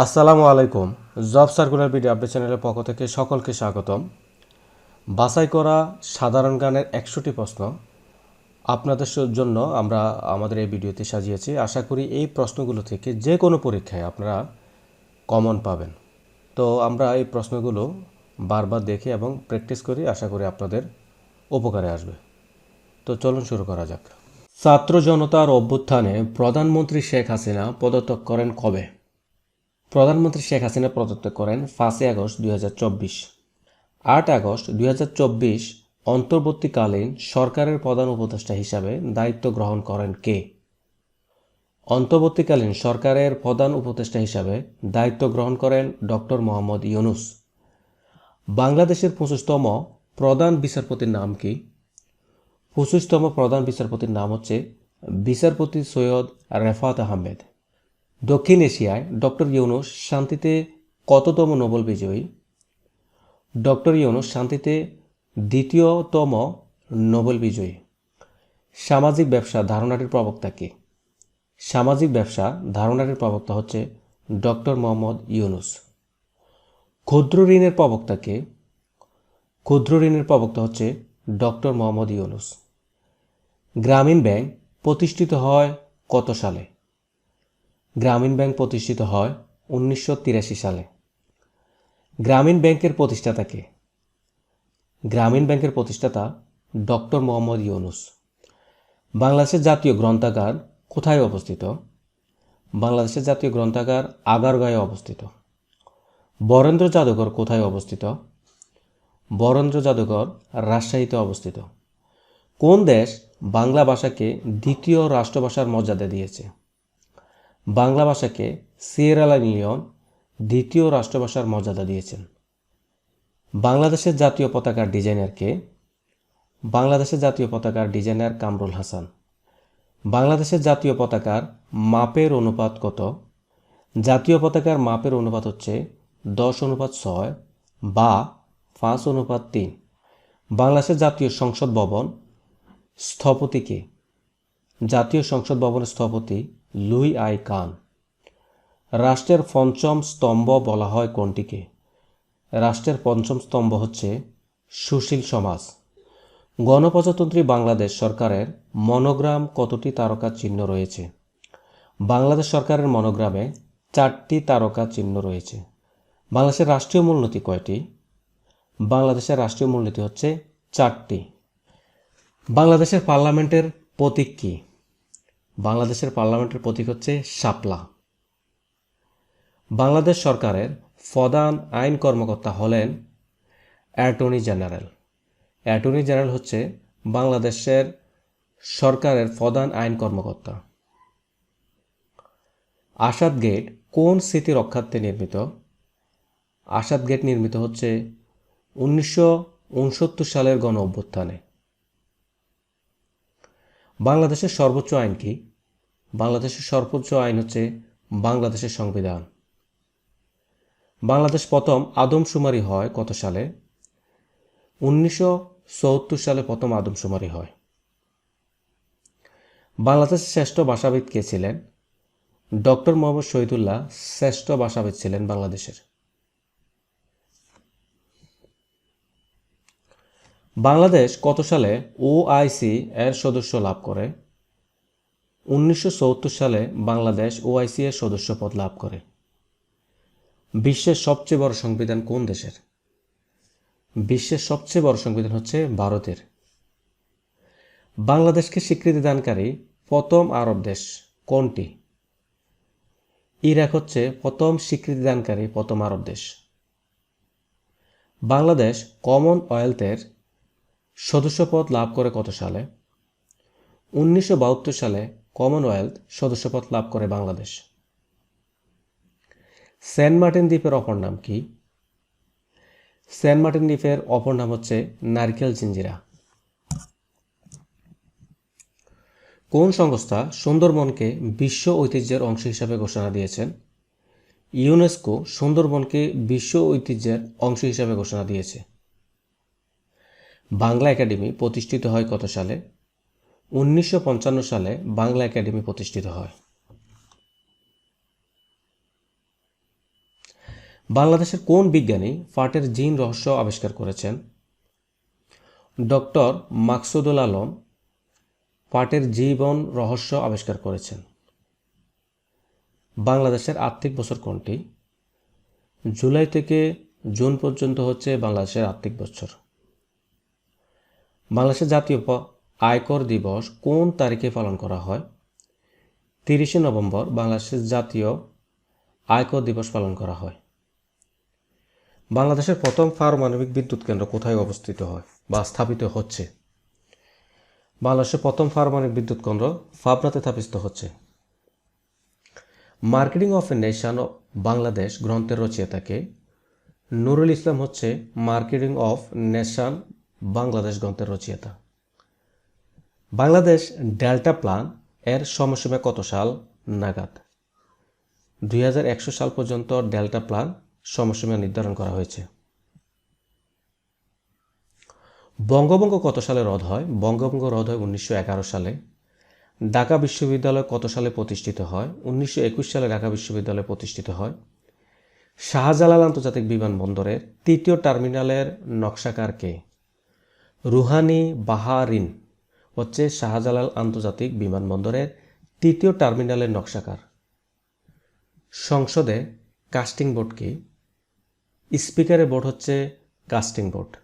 আসসালামু আলাইকুম। Job circular BD update চ্যানেলের পক্ষ থেকে সকলকে স্বাগতম। বাছাই করা সাধারণ গানের একশোটি প্রশ্ন আপনাদের জন্য আমরা আমাদের এই ভিডিওতে সাজিয়েছি। আশা করি এই প্রশ্নগুলো থেকে যে কোনো পরীক্ষায় আপনারা কমন পাবেন। তো আমরা এই প্রশ্নগুলো বারবার দেখি এবং প্র্যাকটিস করি, আশা করি আপনাদের উপকারে আসবে। তো চলুন শুরু করা যাক। ছাত্র জনতার অভ্যুত্থানে প্রধানমন্ত্রী শেখ হাসিনা পদত্যাগ করেন কবে? প্রধানমন্ত্রী শেখ হাসিনা পদত্যাগ করেন পাঁচই আগস্ট দুই আট আগস্ট দুই হাজার চব্বিশ অন্তর্বর্তীকালীন সরকারের প্রধান উপদেষ্টা হিসাবে দায়িত্ব গ্রহণ করেন কে? অন্তর্বর্তীকালীন সরকারের প্রধান উপদেষ্টা হিসাবে দায়িত্ব গ্রহণ করেন ডক্টর মোহাম্মদ ইউনুস। বাংলাদেশের পঁচিশতম প্রধান বিচারপতির নাম কি? পঁচিশতম প্রধান বিচারপতির নাম হচ্ছে বিচারপতি সৈয়দ রেফাত আহমেদ। দক্ষিণ এশিয়ায় ডক্টর ইউনুস শান্তিতে কততম নোবেল বিজয়ী? ডক্টর ইউনুস শান্তিতে দ্বিতীয়তম নোবেল বিজয়ী। সামাজিক ব্যবসা ধারণাটির প্রবক্তা কে? সামাজিক ব্যবসা ধারণাটির প্রবক্তা হচ্ছে ডক্টর মোহাম্মদ ইউনুস। ক্ষুদ্র ঋণের প্রবক্তা কে? ক্ষুদ্র ঋণের প্রবক্তা হচ্ছে ডক্টর মোহাম্মদ ইউনুস। গ্রামীণ ব্যাংক প্রতিষ্ঠিত হয় কত সালে? গ্রামীণ ব্যাংক প্রতিষ্ঠিত হয় উনিশশো তিরাশি সালে। গ্রামীণ ব্যাংকের প্রতিষ্ঠাতা কে? গ্রামীণ ব্যাংকের প্রতিষ্ঠাতা ডক্টর মোহাম্মদ ইউনুস। বাংলাদেশের জাতীয় গ্রন্থাগার কোথায় অবস্থিত? বাংলাদেশের জাতীয় গ্রন্থাগার আগারগাঁয়ে অবস্থিত। বরেন্দ্র জাদুঘর কোথায় অবস্থিত? বরেন্দ্র জাদুঘর রাজশাহীতে অবস্থিত। কোন দেশ বাংলা ভাষাকে দ্বিতীয় রাষ্ট্রভাষার মর্যাদা দিয়েছে? বাংলা ভাষাকে সিয়েরা লিওন দ্বিতীয় রাষ্ট্রভাষার মর্যাদা দিয়েছেন। বাংলাদেশের জাতীয় পতাকার ডিজাইনার কে বাংলাদেশের জাতীয় পতাকার ডিজাইনার কামরুল হাসান। বাংলাদেশের জাতীয় পতাকার মাপের অনুপাত কত? জাতীয় পতাকার মাপের অনুপাত হচ্ছে দশ অনুপাত ছয় বা পাঁচ অনুপাত তিন। বাংলাদেশের জাতীয় সংসদ ভবন স্থপতি কে? জাতীয় সংসদ ভবনের স্থপতি লুই আই কান। রাষ্ট্রের পঞ্চম স্তম্ভ বলা হয় কোনটিকে? রাষ্ট্রের পঞ্চম স্তম্ভ হচ্ছে সুশীল সমাজ। গণপ্রজাতন্ত্রী বাংলাদেশ সরকারের মনোগ্রাম কতটি তারকা চিহ্ন রয়েছে? বাংলাদেশ সরকারের মনোগ্রামে চারটি তারকা চিহ্ন রয়েছে। বাংলাদেশের রাষ্ট্রীয় মূলনীতি কয়টি? বাংলাদেশের রাষ্ট্রীয় মূলনীতি হচ্ছে চারটি। বাংলাদেশের পার্লামেন্টের প্রতীক কী? বাংলাদেশের পার্লামেন্টের প্রতীক হচ্ছে শাপলা। বাংলাদেশ সরকারের প্রধান আইন কর্মকর্তা হলেন অ্যাটর্নি জেনারেল। অ্যাটর্নি জেনারেল হচ্ছে বাংলাদেশের সরকারের প্রধান আইন কর্মকর্তা। আসাদ গেট কোন স্মৃতি রক্ষার্থে নির্মিত? আসাদ গেট নির্মিত হচ্ছে উনিশশো উনসত্তর সালের গণ অভ্যুত্থানে বাংলাদেশের সর্বোচ্চ আইন কি? বাংলাদেশের সর্বোচ্চ আইন হচ্ছে বাংলাদেশের সংবিধান। বাংলাদেশ প্রথম আদমশুমারি হয় কত সালে? উনিশশো সালে প্রথম আদমশুমারি হয়। বাংলাদেশের শ্রেষ্ঠ ভাষাবিদ কে ছিলেন? ডক্টর মোহাম্মদ শহীদুল্লাহ শ্রেষ্ঠ ভাষাবিদ ছিলেন বাংলাদেশের। বাংলাদেশ কত সালে ওআইসি এর সদস্য লাভ করে? উনিশশো চুয়াত্তর সালে বাংলাদেশ ওআইসি এর সদস্য পদ লাভ করে। বিশ্বের সবচেয়ে বড় সংবিধান কোন দেশের? বিশ্বের সবচেয়ে বড় সংবিধান হচ্ছে ভারতের। বাংলাদেশকে স্বীকৃতি দানকারী প্রথম আরব দেশ কোনটি? ইরাক হচ্ছে প্রথম স্বীকৃতি দানকারী প্রথম আরব দেশ। বাংলাদেশ কমনওয়েলথের সদস্যপদ লাভ করে কত সালে? উনিশশো বাহাত্তর সালে কমনওয়েলথ সদস্যপদ লাভ করে বাংলাদেশ। সেন্ট মার্টিন দ্বীপের অপর নাম কি? সেন্ট মার্টিন দ্বীপের অপর নাম হচ্ছে নারকেল জিঞ্জিরা। কোন সংস্থা সুন্দরবনকে বিশ্ব ঐতিহ্যের অংশ হিসাবে ঘোষণা দিয়েছেন? ইউনেস্কো সুন্দরবনকে বিশ্ব ঐতিহ্যের অংশ হিসাবে ঘোষণা দিয়েছে। বাংলা একাডেমি প্রতিষ্ঠিত হয় কত সালে? উনিশশো পঞ্চান্ন সালে বাংলা একাডেমি প্রতিষ্ঠিত হয়। বাংলাদেশের কোন বিজ্ঞানী ফাটের জিন রহস্য আবিষ্কার করেছেন? ডক্টর মাকসুদুল আলম পাটের জীবন রহস্য আবিষ্কার করেছেন। বাংলাদেশের আর্থিক বছর কোনটি? জুলাই থেকে জুন পর্যন্ত হচ্ছে বাংলাদেশের আর্থিক বছর। বাংলাদেশের জাতীয় আয়কর দিবস কোন তারিখে পালন করা হয়? তিরিশে নভেম্বর বাংলাদেশের জাতীয় আয়কর দিবস পালন করা হয়। বাংলাদেশের প্রথম পারমাণবিক বিদ্যুৎ কেন্দ্র কোথায় অবস্থিত হয় বা স্থাপিত হচ্ছে? বাংলাদেশের প্রথম পারমাণবিক বিদ্যুৎ কেন্দ্র ফাবনাতে স্থাপিত হচ্ছে। Marketing of a nation Bangladesh গ্রন্থের রচয়িতাকে নুরুল ইসলাম হচ্ছে মার্কেটিং অফ নেশন বাংলাদেশ গ্রন্থের রচয়িতা। বাংলাদেশ ডেল্টা প্ল্যান এর সময়সীমা কত সাল? নাগাদ। দুই হাজার একশো সাল পর্যন্ত ডেল্টা প্ল্যান সময়সীমা নির্ধারণ করা হয়েছে। বঙ্গভঙ্গ কত সালে রদ হয়? বঙ্গভঙ্গ রদ হয় উনিশশো এগারো সালে। ঢাকা বিশ্ববিদ্যালয় কত সালে প্রতিষ্ঠিত হয়? উনিশশো একুশ সালে ঢাকা বিশ্ববিদ্যালয় প্রতিষ্ঠিত হয়। শাহজালাল আন্তর্জাতিক বিমানবন্দরের তৃতীয় টার্মিনালের নকশাকার কে? রুহানি বাহারিন হচ্ছে শাহজালাল আন্তর্জাতিক বিমানবন্দরের তৃতীয় টার্মিনালের নকশাকার। সংসদে কাস্টিং বোর্ড কি স্পিকারের বোর্ড হচ্ছে কাস্টিং বোর্ড।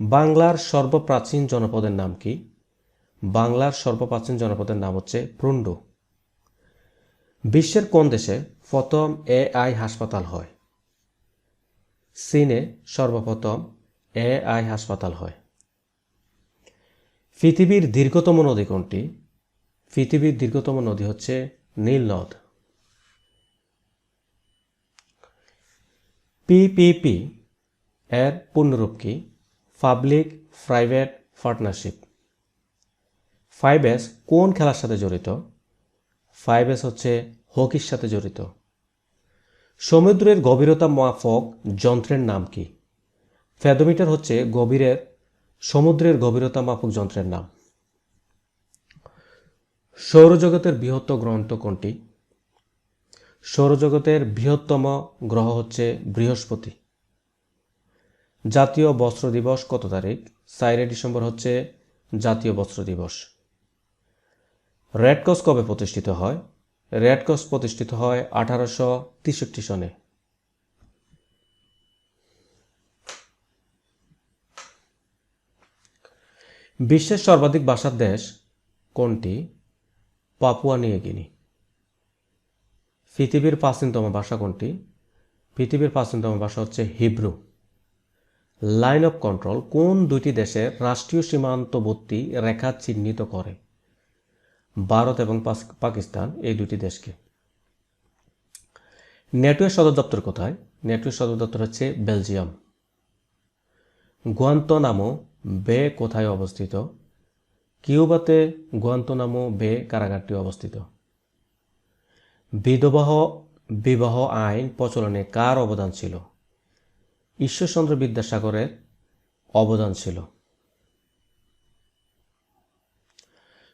বাংলার সর্বপ্রাচীন জনপদের নাম কি? বাংলার সর্বপ্রাচীন জনপদের নাম হচ্ছে প্রুন্ড। বিশ্বের কোন দেশে প্রথম এআই হাসপাতাল হয়? চীনে সর্বপ্রথম এআই হাসপাতাল হয়। পৃথিবীর দীর্ঘতম নদী কোনটি? পৃথিবীর দীর্ঘতম নদী হচ্ছে নীল নদ। পিপিপি এর পূর্ণরূপ কি? Public private partnership. Five S কোন খেলার সাথে জড়িত? ফাইভ এস হচ্ছে হকির সাথে জড়িত। সমুদ্রের গভীরতা মাপক যন্ত্রের নাম কি? ফেদোমিটার হচ্ছে গভীরের, সমুদ্রের গভীরতা মাপক যন্ত্রের নাম। সৌরজগতের বৃহত্তম গ্রন্থ কোনটি? সৌরজগতের বৃহত্তম গ্রহ হচ্ছে বৃহস্পতি। জাতীয় বস্ত্র দিবস কত তারিখ? চারে ডিসেম্বর হচ্ছে জাতীয় বস্ত্র দিবস। রেড ক্রস কবে প্রতিষ্ঠিত হয়? রেড ক্রস প্রতিষ্ঠিত হয় আঠারোশো তেষট্টি সনে। বিশ্বের সর্বাধিক ভাষার দেশ কোনটি? পাপুয়া নিয়ে গিনি। পৃথিবীর প্রাচীনতম ভাষা কোনটি? পৃথিবীর প্রাচীনতম ভাষা হচ্ছে হিব্রু। লাইন অফ কন্ট্রোল কোন দুইটি দেশের রাষ্ট্রীয় সীমান্তবর্তী রেখা চিহ্নিত করে? ভারত এবং পাকিস্তান, এই দুটি দেশকে। নেটোয়ের সদর দপ্তর কোথায়? নেটোয়ের সদর দপ্তর হচ্ছে বেলজিয়াম। গুয়ান্তনামো বে কোথায় অবস্থিত? কিউবাতে গুয়ান্তনামো বে কারাগারটি অবস্থিত। বিধবাহ, বিবাহ আইন প্রচলনে কার অবদান ছিল? ঈশ্বরচন্দ্র বিদ্যাসাগরের অবদান ছিল।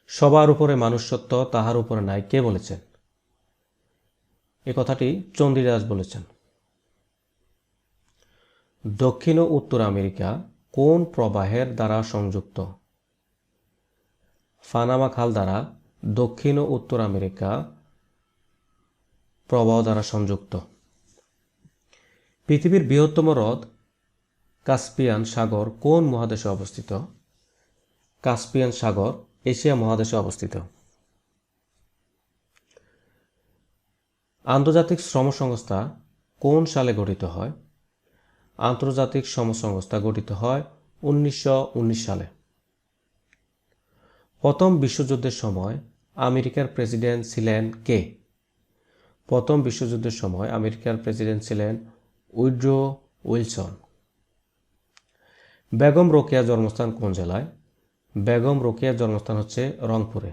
সবার উপরে মানুষ তাহার উপরে নাই। কে বলেছেন? এ কথাটি চন্দ্রিদাস বলেছেন। দক্ষিণ ও উত্তর আমেরিকা কোন প্রবাহের দ্বারা সংযুক্ত? ফানামা খাল দ্বারা দক্ষিণ ও উত্তর আমেরিকা প্রবাহ দ্বারা সংযুক্ত। পৃথিবীর বৃহত্তম হ্রদ কাস্পিয়ান সাগর কোন মহাদেশে অবস্থিত? কাস্পিয়ান সাগর, এশিয়া মহাদেশে অবস্থিত। আন্তর্জাতিক শ্রম সংস্থা কোন সালে গঠিত হয়? আন্তর্জাতিক শ্রম সংস্থা গঠিত হয় উনিশশো উনিশ সালে। প্রথম বিশ্বযুদ্ধের সময় আমেরিকার প্রেসিডেন্ট ছিলেন কে? প্রথম বিশ্বযুদ্ধের সময় আমেরিকার প্রেসিডেন্ট ছিলেন উইড্রো উইলসন। বেগম রোকেয়া জন্মস্থান কোন জেলায়? বেগম রোকেয়ার জন্মস্থান হচ্ছে রংপুরে।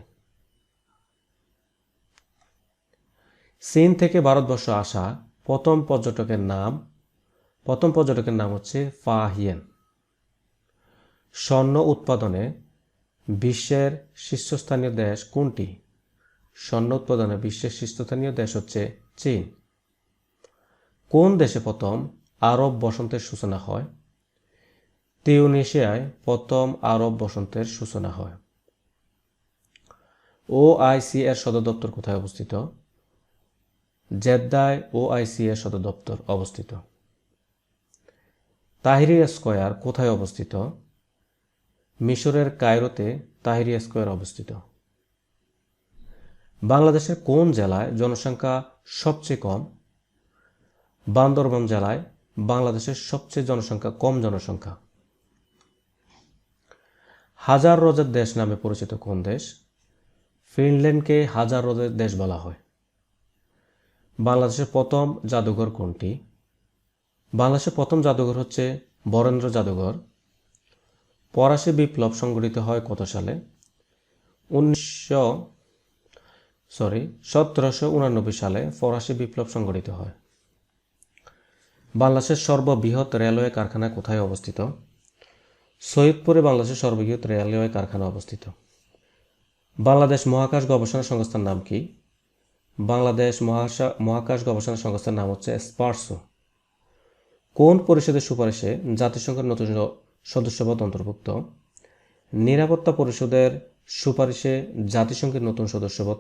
চীন থেকে ভারতবর্ষ আসা প্রথম পর্যটকের নাম প্রথম পর্যটকের নাম হচ্ছে ফা হিয়েন স্বর্ণ উৎপাদনে বিশ্বের শীর্ষস্থানীয় দেশ কোনটি? স্বর্ণ উৎপাদনে বিশ্বের শীর্ষস্থানীয় দেশ হচ্ছে চীন। কোন দেশে প্রথম আরব বসন্তের সূচনা হয়? তিউনিশিয়ায় প্রথম আরব বসন্তের সূচনা হয়। ওআইসি এর সদর দপ্তর কোথায় অবস্থিত? জেদ্দায় ওআইসি এর সদর দপ্তর অবস্থিত। তাহিরিয়া স্কোয়ার কোথায় অবস্থিত? মিশরের কায়রোতে তাহিরিয়া স্কোয়ার অবস্থিত। বাংলাদেশের কোন জেলায় জনসংখ্যা সবচেয়ে কম? বান্দরবান জেলায় বাংলাদেশের সবচেয়ে জনসংখ্যা কম জনসংখ্যা। হাজার রোজের দেশ নামে পরিচিত কোন দেশ? ফিনল্যান্ডকে হাজার রোজের দেশ বলা হয়। বাংলাদেশের প্রথম জাদুঘর কোনটি? বাংলাদেশের প্রথম জাদুঘর হচ্ছে বরেন্দ্র জাদুঘর। ফরাসি বিপ্লব সংগঠিত হয় কত সালে? উনিশশো সরি সতেরোশো উনানব্বই সালে ফরাসি বিপ্লব সংগঠিত হয়। বাংলাদেশের সর্ববৃহৎ রেলওয়ে কারখানা কোথায় অবস্থিত? সৈয়দপুরে বাংলাদেশের সর্ববৃহৎ রেলওয়ে কারখানা অবস্থিত। বাংলাদেশ মহাকাশ গবেষণা সংস্থার নাম কি? বাংলাদেশ মহাকাশ গবেষণা সংস্থার নাম হচ্ছে স্পার্সো। কোন পরিষদের সুপারিশে জাতিসংঘের নতুন সদস্যপদ অন্তর্ভুক্ত? নিরাপত্তা পরিষদের সুপারিশে জাতিসংঘের নতুন সদস্যপদ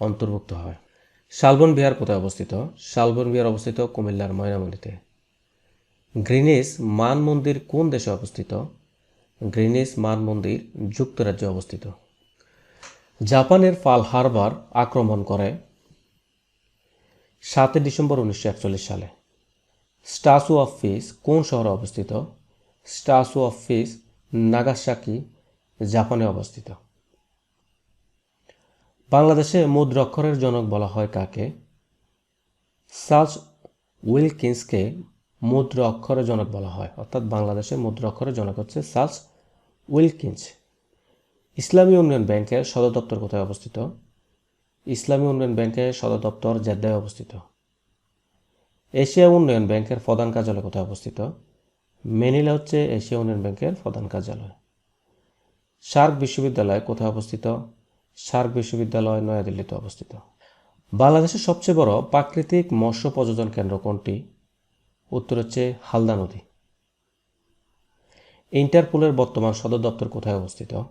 অন্তর্ভুক্ত হয়। শালবন বিহার কোথায় অবস্থিত? শালবন বিহার অবস্থিত কুমিল্লার ময়নামণিতে গ্রিনিস মান মন্দির কোন দেশে অবস্থিত? গ্রিনিস মান মন্দির যুক্তরাজ্যে অবস্থিত। জাপানের পাল হারবার আক্রমণ করে সাতই ডিসেম্বর উনিশশো একচল্লিশ সালে। স্টাচু অফ পিস কোন শহরে অবস্থিত? স্টাচু অফ পিস নাগাসাকি, জাপানে অবস্থিত। বাংলাদেশে মুদ্রাক্ষরের জনক বলা হয় কাকে? সার্চ উইলকিন্সকে মুদ্রা অক্ষরের জনক বলা হয়। অর্থাৎ বাংলাদেশে মুদ্রা অক্ষরের জনক হচ্ছে সার্চ উইলকিন্স। ইসলামী উন্নয়ন ব্যাংকের সদর দপ্তর কোথায় অবস্থিত? ইসলামী উন্নয়ন ব্যাংকের সদর দপ্তর জেদ্দায় অবস্থিত। এশিয়া উন্নয়ন ব্যাংকের প্রধান কার্যালয় কোথায় অবস্থিত? মেনিলা হচ্ছে এশিয়া উন্নয়ন ব্যাংকের প্রধান কার্যালয়। সার্ক বিশ্ববিদ্যালয় কোথায় অবস্থিত? সার্ক বিশ্ববিদ্যালয় নয়াদিল্লিতে অবস্থিত। বাংলাদেশের সবচেয়ে বড় প্রাকৃতিক মৎস্য প্রযোজন কেন্দ্র কোনটি? উত্তর হচ্ছে হালদা নদী। ইন্টারপোলের বর্তমান সদর দপ্তর কোথায় অবস্থিত?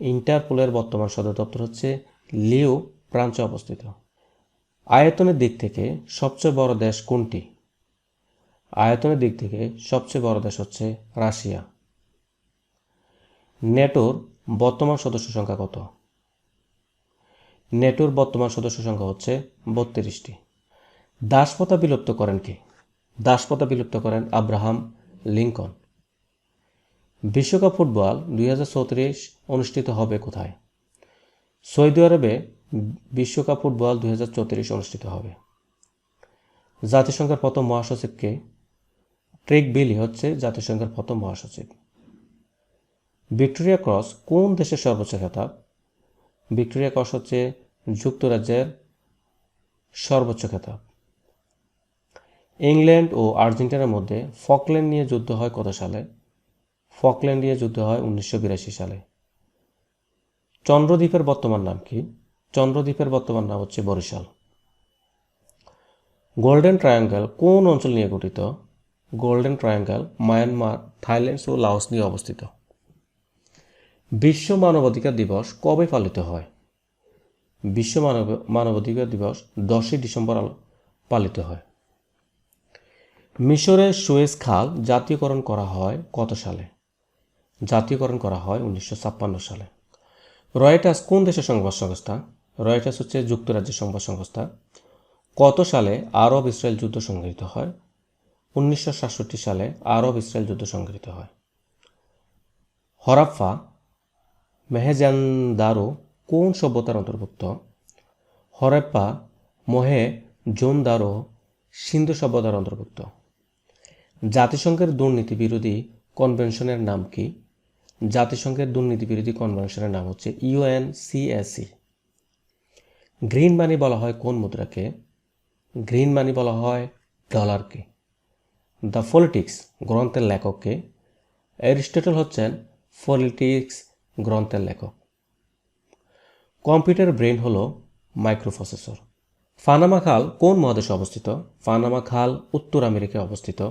ইন্টারপোলের বর্তমান সদর দপ্তর হচ্ছে লিও ফ্রান্সে অবস্থিত। আয়তনের দিক থেকে সবচেয়ে বড় দেশ কোনটি? আয়তনের দিক থেকে সবচেয়ে বড় দেশ হচ্ছে রাশিয়া। নেটোর বর্তমান সদস্য সংখ্যা কত? নেটোর বর্তমান সদস্য সংখ্যা হচ্ছে বত্রিশটি। দাসপ্রথা বিলুপ্ত করেন কে? দাসপ্রথা বিলুপ্ত করেন আব্রাহাম লিঙ্কন। বিশ্বকাপ ফুটবল দুই হাজার চৌত্রিশ অনুষ্ঠিত হবে কোথায়? সৌদি আরবে বিশ্বকাপ ফুটবল দুই হাজার অনুষ্ঠিত হবে। জাতিসংঘের প্রথম মহাসচিবকে ট্রেক বিলি হচ্ছে জাতিসংঘের প্রথম মহাসচিব। ভিক্টোরিয়া ক্রস কোন দেশের সর্বোচ্চ খেতাব? ভিক্টোরিয়া ক্রস হচ্ছে যুক্তরাজ্যের সর্বোচ্চ খেতাব। ইংল্যান্ড ও আর্জেন্টিনার মধ্যে ফকল্যান্ড নিয়ে যুদ্ধ হয় কত সালে? ফকল্যান্ড নিয়ে যুদ্ধ হয় উনিশশো বিরাশি সালে। চন্দ্রদ্বীপের বর্তমান নাম কি? চন্দ্রদ্বীপের বর্তমান নাম হচ্ছে বরিশাল। গোল্ডেন ট্রায়াঙ্গেল কোন অঞ্চল নিয়ে গঠিত? গোল্ডেন ট্রায়াঙ্গেল মায়ানমার থাইল্যান্ড ও লাওস নিয়ে অবস্থিত। বিশ্ব মানবাধিকার দিবস কবে পালিত হয়? বিশ্ব মানব, মানবাধিকার দিবস দশই ডিসেম্বর পালিত হয়। মিশরের সুয়েজ খাল জাতীয়করণ করা হয় কত সালে? জাতীয়করণ করা হয় উনিশশো ছাপ্পান্ন সালে। রয়টার্স কোন দেশের সংবাদ সংস্থা? রয়টার্স হচ্ছে যুক্তরাজ্যের সংবাদ সংস্থা। কত সালে আরব ইসরায়েল যুদ্ধ সংঘটিত হয়? উনিশশো সাতষট্টি সালে আরব ইসরায়েল যুদ্ধ সংঘটিত হয়। হরাপ্পা মেহেজানদারো কোন সভ্যতার অন্তর্ভুক্ত? হরেপ্পা মহে জোনদারো সিন্ধু সভ্যতার অন্তর্ভুক্ত। জাতিসংঘের দুর্নীতি বিরোধী কনভেনশনের নাম কি? জাতিসংঘের দুর্নীতি বিরোধী কনভেনশনের নাম হচ্ছে ইউএন সিএসি গ্রিন মানি বলা হয় কোন মুদ্রাকে? গ্রিন মানি বলা হয় ডলারকে। দ্য পলিটিক্স গ্রন্থের লেখককে। অ্যারিস্টটল হচ্ছেন পলিটিক্স গ্রন্থের লেখক। কম্পিউটার ব্রেন হল মাইক্রোপ্রসেসর। পানামা খাল কোন মহাদেশে অবস্থিত? পানামা খাল উত্তর আমেরিকায় অবস্থিত।